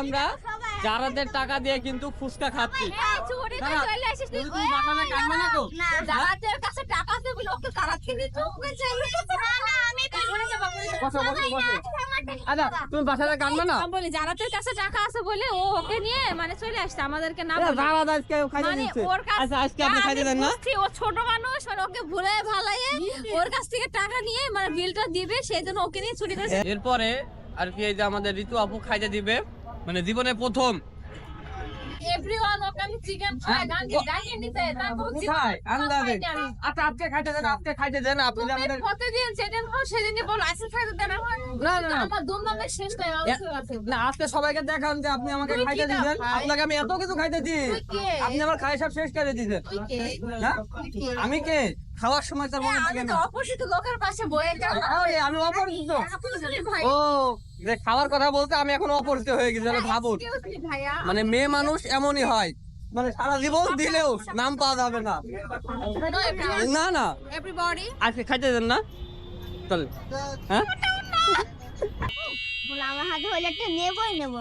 আমরা যারাদের টাকা দিয়ে কিন্তু ফুচকা খাচ্ছি। চলে। তুমি না টাকা আছে বলে যারাদের কাছে টাকা আছে ও ওকে নিয়ে মানে চলে আসছে। আমাদেরকে না। আজকে মানে ওর কাছ আচ্ছা আজকে আপনি খাইতে দেন না? ও ছোট মানুষ মানে ওকে ভুলে ভালাইয়ে ওর কাছ থেকে টাকা নিয়ে মানে বিলটা দিবে সেই জন্য ওকে নিয়ে করে এরপরে আর কি এই যে আমাদের ঋতু আপু খাইতে দিবে। মানে জীবনে প্রথম। আজকে আপনি আমার। না, না, না। আমার দুমদামে শেষ নাই অবশ্যই আছে না আজকে সবাইকে দেখান যে আপনি আমাকে খাইতে দাও? আপনাকে আমি এত কিছু খাইতে দিই। কে? আপনি আমার খাই সব শেষ করে কে? হ্যাঁ? আমি কে? খাওয়ার সময় তার মনে থাকে না। অপরিচিত লোকের পাশে বয়ে আমি অপরিচিত। ও যে খাওয়ার কথা বলতে আমি এখন অপরিচিত হয়ে গেছি ভাবুন। মানে মেয়ে মানুষ এমনই হয় মানে সারা জীবন দিলেও নাম পাওয়া যাবে না। না না। আজকে খাইতে দেন না। চল। হ্যাঁ? আমার হাতে হলে একটা নেবই নেব।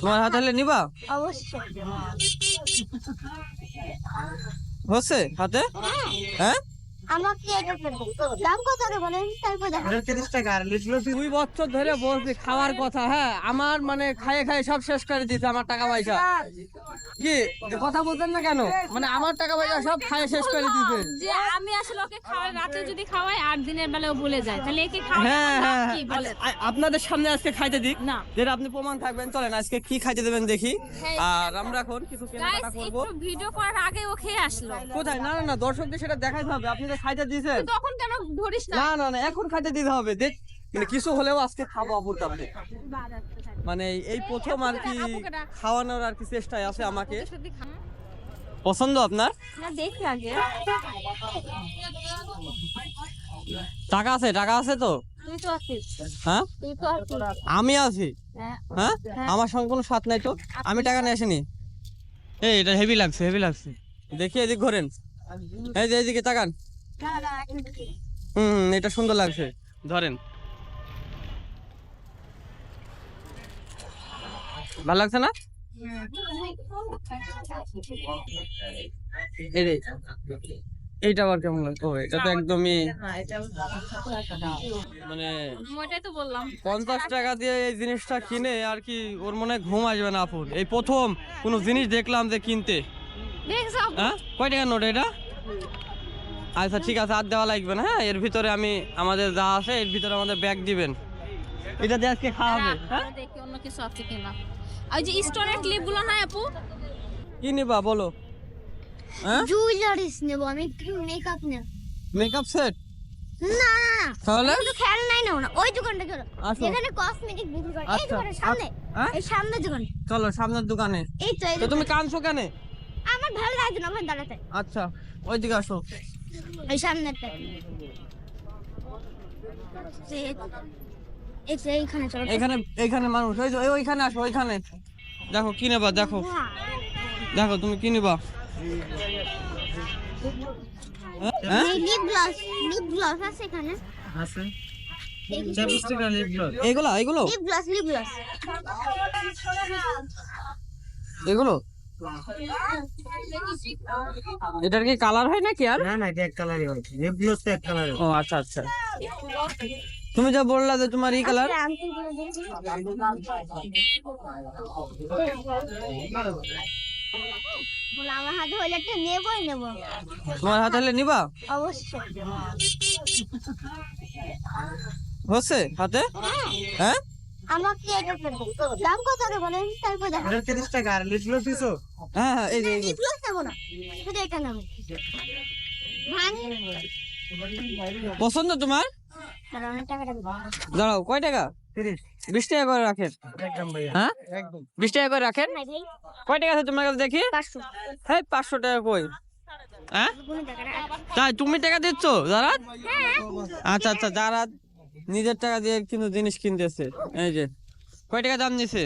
তোমার হাতে হলে নিবা? অবশ্যই। হচ্ছে হাতে? হ্যাঁ? আমাকে দাম কত বলেন? দুই বছর ধরে বলছি খাওয়ার কথা হ্যাঁ আমার মানে খাইয়ে খাইয়ে সব শেষ করে দিচ্ছে আমার টাকা পয়সা। কি কথা বলতেন না কেন? মানে আমার টাকা পয়সা সব খাইয়ে শেষ করে দিতে যে আমি আসলে ওকে রাতে যদি খাওয়াই আর দিনের বেলাও ভুলে যায়। তাহলে একে হ্যাঁ হ্যাঁ কি বলে আ- আপনাদের সামনে আজকে খাইতে দিক। না। যেটা আপনি প্রমাণ থাকবেন চলেন আজকে কি খাইতে দেবেন দেখি। হ্যাঁ। আর আমরা এখন কিছু কেনাকাটা করব। একটু ভিডিও করার আগে ও খেয়ে আসলো। কোথায়? না না না দর্শকদের সেটা দেখাইতে হবে। আপনি তো খাইতে দিয়েছেন তখন কেন ধরিস না? না না এখন খাইতে দিতে হবে। দেখ মানে কিছু হলেও আজকে খাব আপুর কাছে মানে এই প্রথম আর কি খাওয়ানোর আর কি চেষ্টায় আছে আমাকে। পছন্দ আপনার? দেখি আগে। টাকা আছে টাকা আছে তো? তুই তো আছিস। হ্যাঁ? তুই তো আছিস। আমি আছি। হ্যাঁ হ্যাঁ? আমার সঙ্গে কোনো সাথ নাই তো? আমি টাকা নিয়ে আসিনি। এই এটা হেভি লাগছে হেভি লাগছে। দেখি এদিক ঘোরেন। এই যে এদিকে তাকান। হুম এটা সুন্দর লাগছে। ধরেন। ভালো লাগছে না? এই এইটা আবার কেমন লাগছে? ও এটা তো একদমই মানে ওইটাই তো বললাম পঞ্চাশ টাকা দিয়ে এই জিনিসটা কিনে আর কি ওর মনে ঘুম আসবে না আপুর এই প্রথম কোনো জিনিস দেখলাম যে কিনতে। হ্যাঁ? কয় টাকার নোট এটা? আচ্ছা ঠিক আছে আর দেওয়া লাগবে না হ্যাঁ? এর ভিতরে আমি আমাদের যা আছে এর ভিতরে আমাদের ব্যাগ দিবেন। এটা দিয়ে আজকে খাওয়া হবে হ্যাঁ? দেখি অন্য কিছু আছে কিনা। ওই যে স্টোনের ক্লিপগুলো নাই আপু? কি নিবা বলো। হ্যাঁ? জুয়েলারিস নেব আমি মেকআপ নেব। মেকআপ সেট না তাহলে? শুধু খেয়াল নাই না। ওই দোকানটা চলো। যেখানে কসমেটিক বিক্রি করে। এই আচ্ছা, দোকানের সামনে। হ্যাঁ? এই সামনের দোকানে। চলো সামনের দোকানে। এই তো তো তুমি। কানছো কেন? আমার ভালো লাগছে না দাঁড়াতে। আচ্ছা ওইদিকে আসো। সামনেরটা এখানে এখানে মানুষ ওই যে- ওইখানে আসো ওইখানে। দেখো কি নেবা দেখো। দেখো তুমি কি নিবা? হ্যাঁ? এগুলো? এটার কি কালার হয় নাকি আর? না না এটা এক কালারই হয়। এগুলো তো এক কালারই ও আচ্ছা আচ্ছা। তুমি যা বললা যে তোমার এই কালার বলে আমার হাতে হলে একটা নেবই নেব তোমার হাতে হলে নিবা? অবশ্যই। হচ্ছে হাতে? হ্যাঁ? আমাকে এটা দাম কত করে বলেন তারপর দেখো। এটা তিরিশ টাকা আর লিখলো দিছো? হ্যাঁ হ্যাঁ এই যে না শুধু এটা পছন্দ তোমার? দাঁড়াও, কয় টাকা? বিশ টাকা করে রাখেন। হ্যাঁ? বিশ টাকা করে রাখেন? কয় টাকা আছে তোমার কাছে দেখি? হ্যাঁ পাঁচশো টাকা কই? হ্যাঁ? তাই তুমি টাকা দিচ্ছ যারা আচ্ছা আচ্ছা যারা নিজের টাকা দিয়ে কিন্তু জিনিস কিনতেছে। এই যে কয় টাকা দাম নিছে?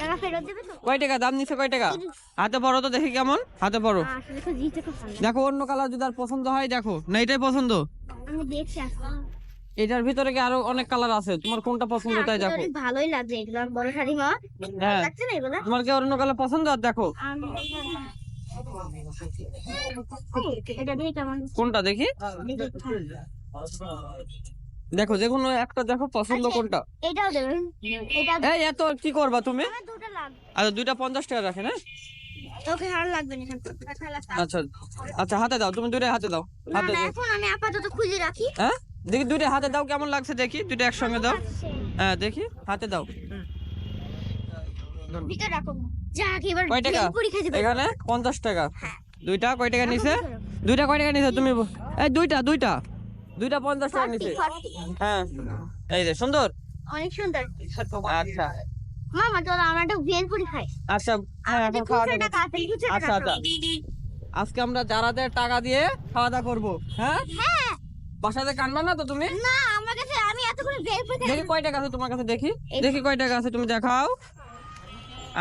টাকা ফেরত দেবে তো? কয় টাকা? দাম নিছে কয় টাকা? হাতে বড় তো দেখি কেমন? হাতে ভালো। দেখো অন্য কালার যদি আর পছন্দ হয় দেখো। না এটাই পছন্দ? এটার ভিতরে কি আরও অনেক কালার আছে? তোমার কোনটা পছন্দ তাই দেখো। অনেক ভালোই লাগছে। এগুলো বড় শাড়ি মা। হ্যাঁ। লাগছে না এগুলো? তোমার কি অন্য কালার পছন্দ? আর দেখো। কোনটা দেখি? দেখো যে কোনো একটা দেখো পছন্দ কোনটা? এটাও দেবেন এটা এই এত কি করবা তুমি? আমার দুটো লাগবে। আচ্ছা দুইটা পঞ্চাশ টাকা রাখেন হ্যাঁ তোকে আর লাগবে না এখান আচ্ছা আচ্ছা হাতে দাও তুমি দুইটা হাতে দাও হাতে দাও। এখন আমি আপাতত খুঁজে রাখি। হ্যাঁ? দেখি দুইটা হাতে দাও কেমন লাগছে দেখি দুইটা একসঙ্গে দাও। হ্যাঁ দেখি হাতে দাও। ভিতরে রাখো। যাক এবার কয় টাকা? এখানে পঞ্চাশ টাকা। দুইটা কয় টাকা নিছে? দুইটা কয় টাকা নিছে? তুমি এই দুইটা দুইটা। দুইটা পঞ্চাশ টাকা নিছে। হ্যাঁ। এই রে সুন্দর? অনেক সুন্দর। আচ্ছা। মামা চলো আমরা একটা ভেলপুরি খাই। আচ্ছা হ্যাঁ আচ্ছা, আচ্ছা। আজকে আমরা যারাদের টাকা দিয়ে খাওয়া দাওয়া করব। হ্যাঁ? হ্যাঁ। বাসাতে কানবা না তো তুমি? না আমার কাছে আমি এতক্ষণ ভেলপুরি দেখি কয় টাকা আছে তোমার কাছে দেখি। দেখি কয় টাকা আছে তুমি দেখাও।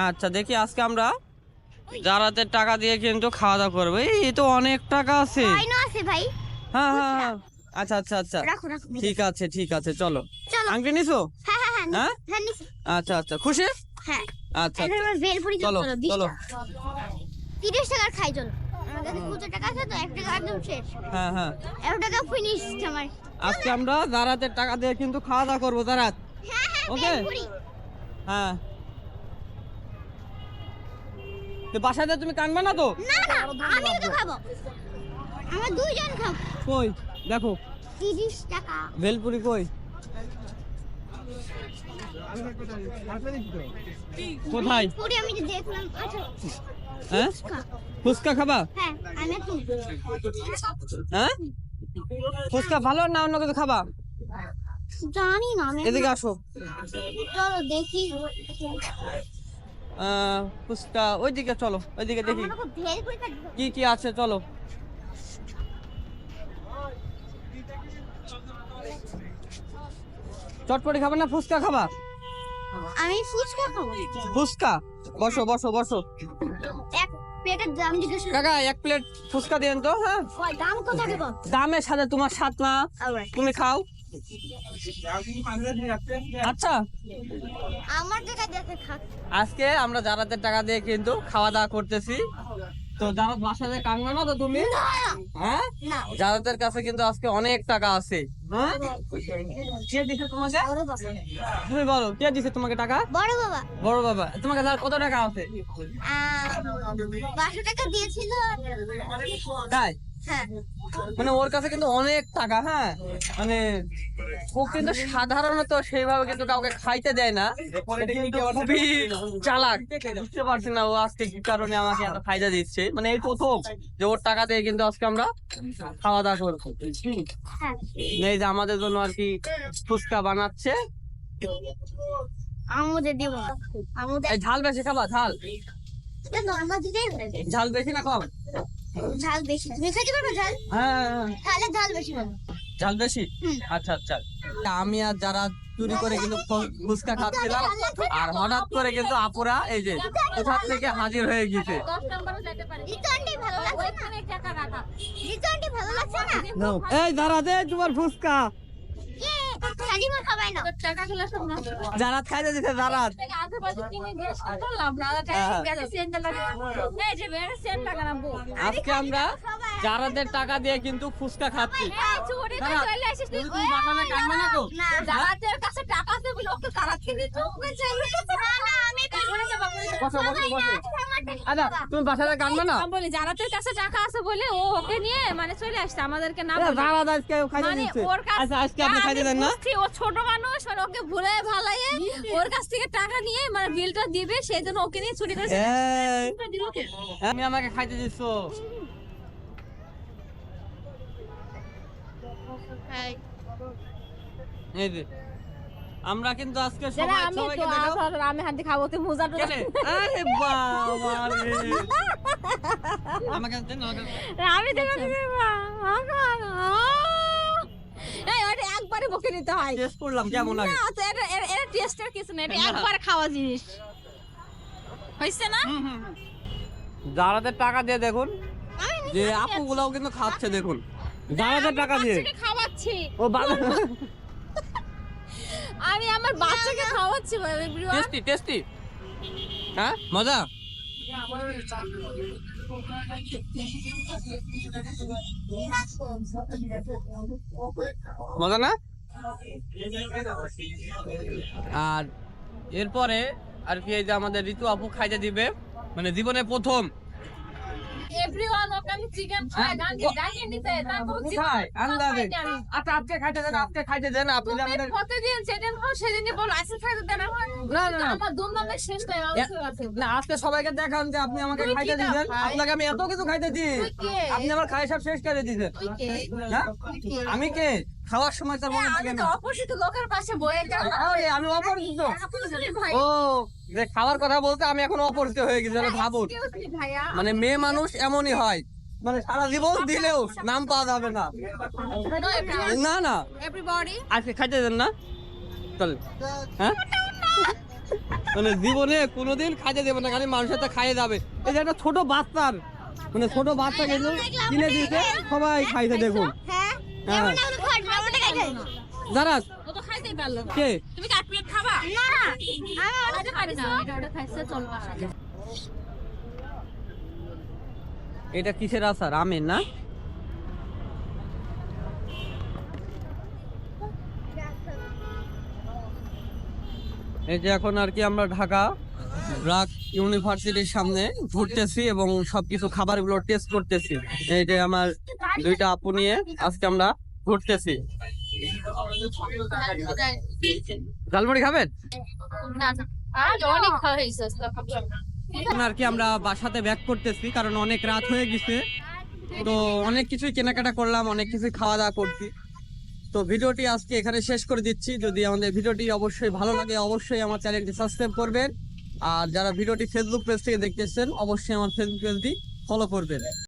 আচ্ছা দেখি আজকে আমরা যারাদের টাকা দিয়ে কিন্তু খাওয়া দাওয়া করব। এই তো অনেক টাকা আছে। আছে ভাই। হ্যাঁ হ্যাঁ হ্যাঁ। আচ্ছা আচ্ছা আচ্ছা। রাখো রাখো ঠিক আছে ঠিক আছে চলো। আংটি নিছো? হ্যাঁ হ্যাঁ হ্যাঁ হ্যাঁ? হ্যাঁ নিছি। আচ্ছা আচ্ছা খুশি? হ্যাঁ। আচ্ছা আচ্ছা। চলো, চলো। তিরিশ টাকার খাই চলো। আমার কাছে টাকা আছে তো এক টাকা একদম শেষ। হ্যাঁ হ্যাঁ। এক টাকা ফিনিশ আমার। আজকে আমরা টাকা দিয়ে কিন্তু খাওয়া দাওয়া করব হ্যাঁ হ্যাঁ ওকে। হ্যাঁ। বাসাতে তুমি কানবে না তো? না না আমি তো খাব। আমরা দুইজন খাব। কই? দেখো। তিরিশ টাকা। ভেলপুরি কই? কোথায়? আমি দেখলাম আচ্ছা হ্যাঁ? ফুচকা। খাবা? হ্যাঁ হ্যাঁ? ফুচকা ভালো না অন্য কিছু খাবা? জানি না এদিকে আসো। চলো দেখি। আহ, ফুচকা ওইদিকে চলো ওইদিকে দেখি। কি কি আছে চলো। চটপটি খাবা না ফুচকা খাবা? আমি ফুচকা খাব। ফুচকা? বসো বসো বসো। এক প্লেটের দাম জিজ্ঞেস। কাকা এক প্লেট ফুচকা দিয়েন তো হ্যাঁ? কয় দাম কত দেবো? দামের সাথে তোমার সাত না। তুমি খাও। আচ্ছা। আমার টাকা আজকে আমরা যারাদের টাকা দিয়ে কিন্তু খাওয়া দাওয়া করতেছি তো না তুমি হ্যাঁ? কাছে কিন্তু আজকে অনেক টাকা আছে। হ্যাঁ? কে দিছে তোমাকে? তুমি বলো কে দিছে তোমাকে টাকা? বড় বাবা। বড় বাবা। তোমাকে কত টাকা আছে? টাকা দিয়েছিল। তাই? মানে ওর কাছে কিন্তু অনেক টাকা হ্যাঁ? মানে ও কিন্তু সাধারণত সেইভাবে কিন্তু কাউকে খাইতে দেয় না। খুবই চালাক। বুঝতে পারছি না ও আজকে কি কারণে আমাকে এত ফায়দা দিচ্ছে। মানে এই প্রথম যে ওর টাকা দিয়ে কিন্তু আজকে আমরা খাওয়া দাওয়া করব হ্যাঁ। এই যে আমাদের জন্য আর কি ফুচকা বানাচ্ছে। আমাদের দিব। আমাদের ঝাল বেশি খাবা ঝাল। ঝাল বেশি না কম? ঝাল বেশি। তুমি খেতে পারবে ঝাল? হ্যাঁ। তাহলে ঝাল বেশি পাবো ঝাল বেশি? আচ্ছা আচ্ছা আমি আর যারা চুরি করে কিন্তু ফুচকা খাচ্ছিলাম আর হঠাৎ করে কিন্তু আপুরা এই যে কোথা থেকে হাজির হয়ে গেছে? এই দাঁড়া দে তোমার ফুচকা। যারা খাইতে দিতে বউ আজকে আমরা যারাদের টাকা দিয়ে কিন্তু ফুচকা খাচ্ছি। তুমি না কাছে টাকা আছে বলে ওকে তারা থেকে চোখে চাইবে না না আমি করে যাব করে যাব। বসো। বসো বসো তুমি বাসাতে কাটবে না আমি বলি যারাদের কাছে টাকা আছে বলে ও ওকে নিয়ে মানে চলে আসছে আমাদেরকে না আজকে খাইতে মানে ওর কাছে আচ্ছা আজকে আপনি খাইতে দেন না? ও ছোট মানুষ মানে ওকে ভুলে ওর কাছ থেকে টাকা নিয়ে মানে বিলটা দিবে সেই জন্য ওকে নিয়ে চুরি করে তুমি আমাকে খাইতে দিচ্ছ এই যে আমরা কিন্তু আজকে যারা সবাই সবাইকে তো আমি হাতে খাব তুই মোজা কেনে? আরে বাবা রে। আমাকে দেন না, আমাকে দেন। আমি দেখে এই ওটা একবারে বকে নিতে হয়। টেস্ট করলাম কেমন লাগে? না তো এটা এটা- টেস্টের কিছু না এটা। একবার খাওয়া জিনিস। হইছে না? যারাদের টাকা দিয়ে দেখুন যে আপু গুলাও কিন্তু খাচ্ছে দেখুন। যারাদের টাকা দিয়ে খাওয়াচ্ছি ও বাবা। আমি আমার বাচ্চাকে খাওয়াচ্ছি এভরিওয়ান টেস্টি টেস্টি। হ্যাঁ মজা? মজা না? আর এরপরে আর কি এই যে আমাদের ঋতু আপু খাইতে দিবে মানে জীবনে প্রথম। এভরিওয়ান আমি চিকেন ফ্রাই গাঙ্গে গাঙ্গে নিতে তারপর কোথায় আন্দাজে আচ্ছা আজকে খাইতে দেন আজকে খাইতে দেন আপনি আমাদের প্রতিদিন সেদিন খাও সেদিনই বলো আইসে খাইতে দেন আমার। না, না, না। আমার দুর্নামের শেষ নাই না আজকে সবাইকে দেখান যে আপনি আমাকে খাইতে দাও? আপনাকে আমি এত কিছু খাইতে দিই। আপনি আমার খাই সব শেষ করে তুই হ্যাঁ? আমি কে? খাওয়ার সময় তার মনে হ্যাঁ, থাকে না। অপরিচিত লোকের পাশে বয়ে আরে, আমি অপরিচিত। ও যে খাওয়ার কথা বলতে আমি এখন অপরিচিত হয়ে গেছি তাহলে ভাবুন। মানে মেয়ে মানুষ এমনই হয়। মানে সারা জীবন দিলেও নাম পাওয়া যাবে না। না না। আজকে খাইতে দেন না। চলেন। হ্যাঁ? মানে জীবনে কোনোদিন খাইতে দেবে না খালি মানুষের তো খাইয়ে যাবে। এই যে একটা ছোট বাচ্চার মানে ছোট বাচ্চা কিন্তু কিনে দিয়েছে সবাই খাইতে দেখুন। হ্যাঁ? হ্যাঁ। যারা ও তো খাইতেই পারল না। কে? তুমি কাট প্লেট খাবা? না এটা কিসের আচার? আমের না? এই যে এখন আর কি আমরা ঢাকা ব্রাক ইউনিভার্সিটির সামনে ঘুরতেছি এবং সবকিছু খাবারগুলো টেস্ট করতেছি। এই যে আমার দুইটা আপু নিয়ে আজকে আমরা ঘুরতেছি। ঝালমুড়ি খাবেন? আর কি আমরা বাসাতে ব্যাক করতেছি, কারণ অনেক রাত হয়ে গেছে। তো অনেক কিছুই কেনাকাটা করলাম, অনেক কিছুই খাওয়া দাওয়া করছি। তো ভিডিওটি আজকে এখানে শেষ করে দিচ্ছি। যদি আমাদের ভিডিওটি অবশ্যই ভালো লাগে, অবশ্যই আমার চ্যানেলটি সাবস্ক্রাইব করবেন। আর যারা ভিডিওটি ফেসবুক পেজ থেকে দেখতেছেন, অবশ্যই আমার ফেসবুক পেজটি ফলো করবেন।